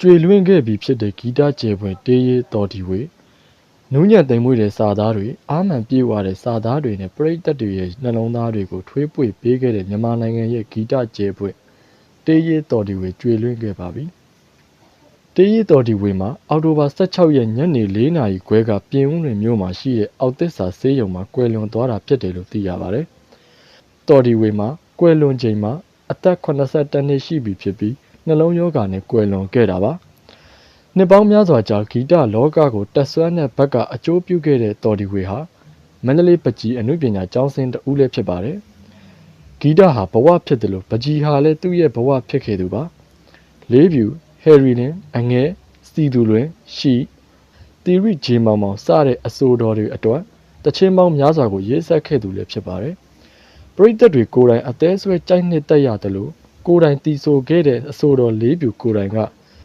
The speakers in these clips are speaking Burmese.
ကျွေလွင့်ခဲ့ပြီးဖြစ်တဲ့ဂီတကျေပွင့်တေးရေးတော်ဒီဝေနူးညံ့သိမ်မွေ့တဲ့စာသားတွေအာမှန်ပြေဝတဲ့စာသားတွေနဲ့ပရိသတ်တွေရဲ့နှလုံးသားတွေကိုထွေးပွေပေးခဲ့တဲ့မြန်မာနိုင်ငံရဲ့ဂီတကျေပွင့်တေးရေးတော်ဒီဝေကျွေလွင့်ခဲ့ပါပြီတေးရေးတော်ဒီဝေမှာအောက်တိုဘာ16ရက်ညနေ4နာရီခွဲကပြင်ဦးလွင်မြို့မှာရှိတဲ့အောက်သစ္စာဆေးရုံမှာကွယ်လွန်သွားတာဖြစ်တယ်လို့သိရပါတယ်တော်ဒီဝေမှာကွယ်လွန်ချိန်မှာအသက်82နှစ်ရှိပြီဖြစ်ပြီး နှလုံးရောဂါနဲ့ကွယ်လွန်ခဲ့တာပါနှစ်ပေါင်းများစွာကြာဂီတလောကကိုတက်ဆွမ်းတဲ့ဘက်ကအကျိုးပြုခဲ့တဲ့တော်ဒီဝေဟာမန္တလေးပကြီးအနုပညာကျောင်းဆင်းတဦးလည်းဖြစ်ပါတယ်။ဂီတဟာဘဝဖြစ်တယ်လို့ပကြီးဟာလည်းသူ့ရဲ့ဘဝဖြစ်ခဲ့သူပါ။လေးဖြူဟယ်ရီလင်အငဲစီသူလွင်ရှီတီရီဂျေမောင်မောင်စတဲ့အဆိုတော်တွေအတွက်တချင်းပေါင်းများစွာကိုရေးဆက်ခဲ့သူလည်းဖြစ်ပါတယ်။ပရိသတ်တွေကိုယ်တိုင်အသေးဆွဲကြိုက်နှစ်တက်ရတယ်လို့ ကိုယ်တိုင်တီးဆိုခဲ့တဲ့အဆိုတော်လေးဖြူကိုယ်တိုင်က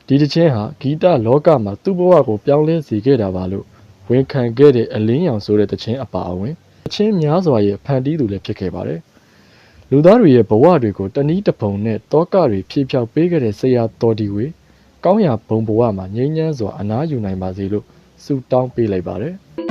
ဒီတစ်ချင်းဟာဂီတလောကမှာသူ့ဘဝကိုပြောင်းလဲစေခဲ့တာပါလို့ဝန်ခံခဲ့တဲ့အလင်းရောင်ဆိုတဲ့တစ်ချင်းအပါအဝင်တစ်ချင်းများစွာရဲ့ဖန်တီးသူလည်းဖြစ်ခဲ့ပါတယ်။လူသားတွေရဲ့ဘဝတွေကိုတနည်းတစ်ပုံနဲ့တောကတွေဖြည့်ဖြောက်ပေးခဲ့တဲ့ဆရာတော်ဒီဝေကောင်းရာဘုံဘဝမှာငြိမ်းချမ်းစွာအနားယူနိုင်ပါစေလို့ဆုတောင်းပေးလိုက်ပါတယ်။